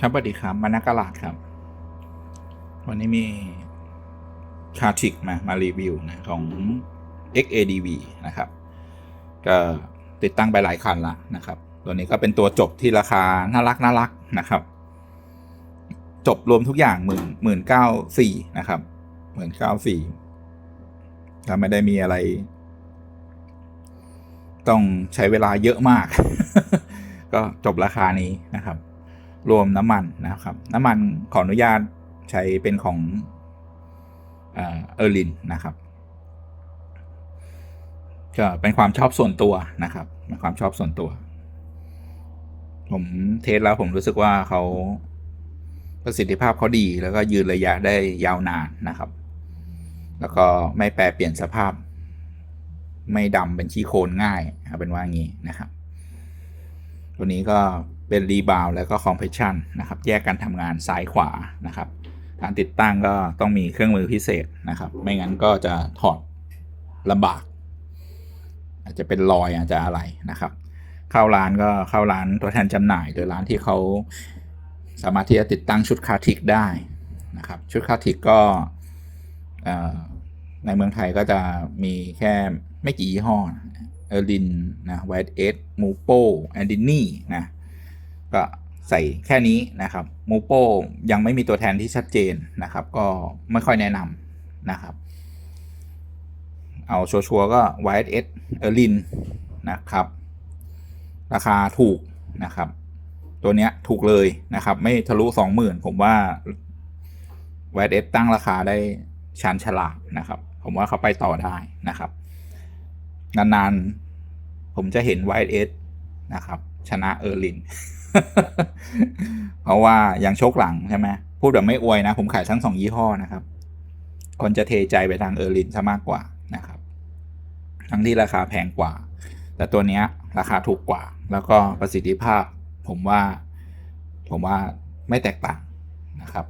ครับสวัสดีครับมานักกลาดครับ วันนี้มีคาทิกมามารีวิวนะของ XADV นะครับ ก็ติดตั้งไปหลายคันละนะครับ ตัวนี้ก็เป็นตัวจบที่ราคาน่ารักน่ารักนะครับ จบรวมทุกอย่างหมื่นหมื่นเก้าสี่นะครับหมื่นเก้าสี่ก็ไม่ได้มีอะไร ต้องใช้เวลาเยอะมาก ก็จบราคานี้นะครับ รวมน้ำมันนะครับ น้ำมันขออนุญาตใช้เป็นของเออร์ลินนะครับก็เป็นความชอบส่วนตัวนะครับเป็นความชอบส่วนตัว ผมเทสแล้วผมรู้สึกว่าเขาประสิทธิภาพเขาดีแล้วก็ยืนระยะได้ยาวนานนะครับ แล้วก็ไม่แปรเปลี่ยนสภาพ ไม่ดำเป็นชี้โคลนง่ายเอาเป็นว่างี้นะครับ ตัวนี้ก็ เป็นรีบาวแล้วก็คอมเพรสชันนะครับแยกกันทำงานซ้ายขวานะครับการติดตั้งก็ต้องมีเครื่องมือพิเศษนะครับ ไม่งั้นก็จะถอดลำบาก อาจจะเป็นรอยอาจจะอะไรนะครับ เข้าร้านก็เข้าร้านตัวแทนจำหน่าย หรือร้านที่เขาสามารถที่จะติดตั้งชุดคาทิกได้นะครับชุดคาทิกก็ในเมืองไทยก็จะมีแค่ไม่กี่ยี่ห้อเออร์ลินนะไวท์เอสมูโปแอนดินี่นะ ก็ใส่แค่นี้นะครับมูโปยังไม่มีตัวแทนที่ชัดเจนนะครับ ก็ไม่ค่อยแนะนำนะครับ เอาชัวร์ก็ไวท์เอสเอรินนะครับ ราคาถูกนะครับ ตัวเนี้ยถูกเลยนะครับ ไม่ทะลุสองหมื่นผมว่าไวท์เอสตั้งราคาได้ชันฉลาดนะครับ ผมว่าเขาไปต่อได้นะครับ นานๆ ผมจะเห็นไวท์เอสนะครับ ชนะเออร์ลิน เพราะว่ายังโชกหลังใช่ไหมพูดแบบไม่อวยนะ ผมขายทั้งสองยี่ห้อนะครับ คนจะเทใจไปทางเออร์ลินซะมากกว่านะครับ ทั้งที่ราคาแพงกว่า แต่ตัวเนี้ย ราคาถูกกว่า แล้วก็ประสิทธิภาพ ผมว่า ผมว่าไม่แตกต่างนะครับ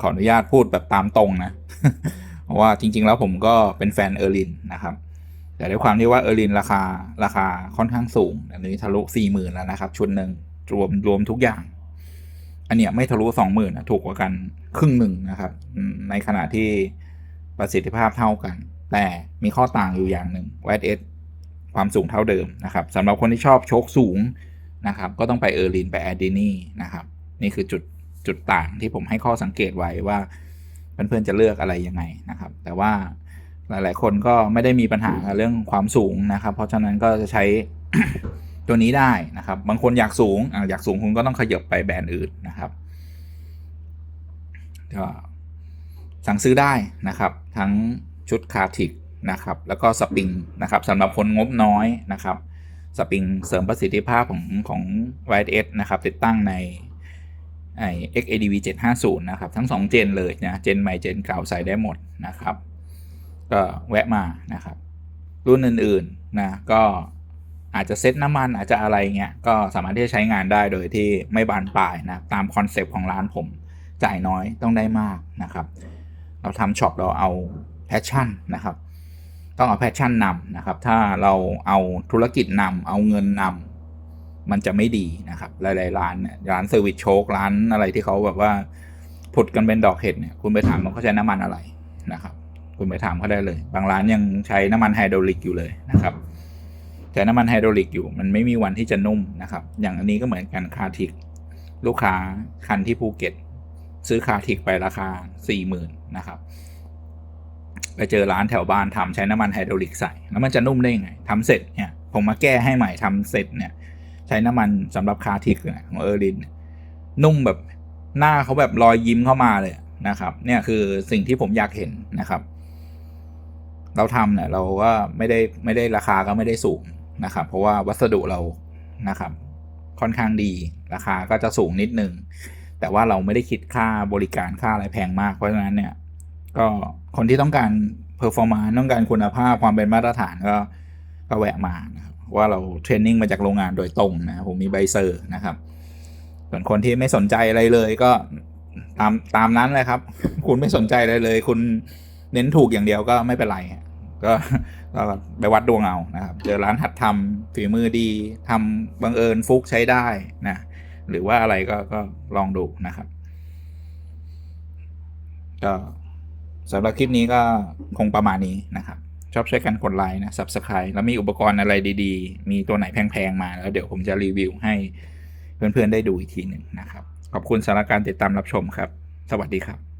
ขออนุญาตพูดแบบตามตรงนะ เพราะว่าจริง ๆ แล้วผมก็เป็นแฟนเออร์ลินนะครับแต่ด้วยความที่ว่าเออร์ลินราคาราคาค่อนข้างสูงอันนี้ทะลุสี่หมื่นแล้วนะครับ ชุดหนึ่ง รวมรวมทุกอย่าง อันเนี้ยไม่ทะลุสองหมื่นนะถูกกว่ากันครึ่งหนึ่งนะครับ ในขณะที่ประสิทธิภาพเท่ากัน แต่มีข้อต่างอยู่อย่างหนึ่งวเอสความสูงเท่าเดิมนะครับสำหรับคนที่ชอบโชคสูงนะครับ ก็ต้องไปเออร์ลินไปแอดดินี่นะครับ นี่คือจุดจุดต่างที่ผมให้ข้อสังเกตไว้ว่าเพื่อนๆจะเลือกอะไรยังไงนะครับ แต่ว่าหลาย ๆ คนก็ไม่ได้มีปัญหาเรื่องความสูงนะครับ เพราะฉะนั้นก็จะใช้ ตัวนี้ได้นะครับ บางคนอยากสูงออยากสูงคุณก็ต้องขยับไปแบรนด์อื่นนะครับก็สั่งซื้อได้นะครับ ทั้งชุดคาทิกนะครับ แล้วก็สปริงนะครับสำหรับคนงบน้อยนะครับ สปริงเสริมประสิทธิภาพของของ YS นะครับ ติดตั้งในไอ XADV 750 นะครับ ทั้ง 2 เจนเลยนะเจนใหม่เจนเก่าใส่ได้หมดนะครับ ก็แวะมานะครับ รุ่นอื่นๆนะก็ อาจจะเซ็ตน้ำมันอาจจะอะไรเงี้ยก็สามารถที่จะใช้งานได้โดยที่ไม่บานปลายนะตามคอนเซปต์ของร้านผมจ่ายน้อยต้องได้มากนะครับ เราทำช็อปเราเอาแพชชั่นนะครับ ต้องเอาแพชชั่นนำนะครับ ถ้าเราเอาธุรกิจนำเอาเงินนำมันจะไม่ดีนะครับหลายๆร้านเนี่ยร้านเซอร์วิสโชคร้านอะไรที่เขาแบบว่าผุดกันเป็นดอกเห็ดเนี่ยคุณไปถามว่าเขาใช้น้ำมันอะไรนะครับ คุณไปถามเขาได้เลย บางร้านยังใช้น้ำมันไฮดรอลิกอยู่เลยนะครับ ใช้น้ำมันไฮดรอลิกอยู่มันไม่มีวันที่จะนุ่มนะครับ อย่างอันนี้ก็เหมือนกันคาทิก ลูกค้าคันที่ภูเก็ต ซื้อคาทิกไปราคาสี่หมื่นนะครับไปเจอร้านแถวบ้านทำใช้น้ำมันไฮดรอลิกใส่แล้วมันจะนุ่มได้ยังไงทำเสร็จเนี่ยผมมาแก้ให้ใหม่ทำเสร็จเนี่ย ใช้น้ำมันสำหรับคาทิกของเออร์ลิน นุ่มแบบหน้าเขาแบบรอยยิ้มเข้ามาเลยนะครับ เนี่ยคือสิ่งที่ผมอยากเห็นนะครับ เราทำเนี่ยเราก็ไม่ได้ไม่ได้ราคาก็ไม่ได้สูง นะครับ เพราะว่าวัสดุเรานะครับ ค่อนข้างดีราคาก็จะสูงนิดนึง แต่ว่าเราไม่ได้คิดค่าบริการค่าอะไรแพงมาก เพราะฉะนั้นเนี่ยก็คนที่ต้องการเพอร์ฟอร์มานต้องการคุณภาพความเป็นมาตรฐานก็ก็แวะมานะครับว่าเราเทรนนิ่งมาจากโรงงานโดยตรงนะผมมีใบเซอร์นะครับส่วนคนที่ไม่สนใจอะไรเลยก็ตามตามนั้นเลยครับ คุณไม่สนใจอะไรเลย คุณเน้นถูกอย่างเดียวก็ไม่เป็นไร ก็ก็ไปวัดดวงเอานะครับ เจอร้านหัดทำฝีมือดีทำบังเอิญฟุกใช้ได้นะหรือว่าอะไรก็ก็ลองดูนะครับก็สำหรับคลิปนี้ก็คงประมาณนี้นะครับ ชอบช่วยกันกดไลค์นะ Subscribe แล้วมีอุปกรณ์อะไรดีๆ มีตัวไหนแพงๆมาแล้วเดี๋ยวผมจะรีวิวให้เพื่อนๆได้ดูอีกทีหนึ่งนะครับ ขอบคุณสำหรับการติดตามรับชมครับ สวัสดีครับ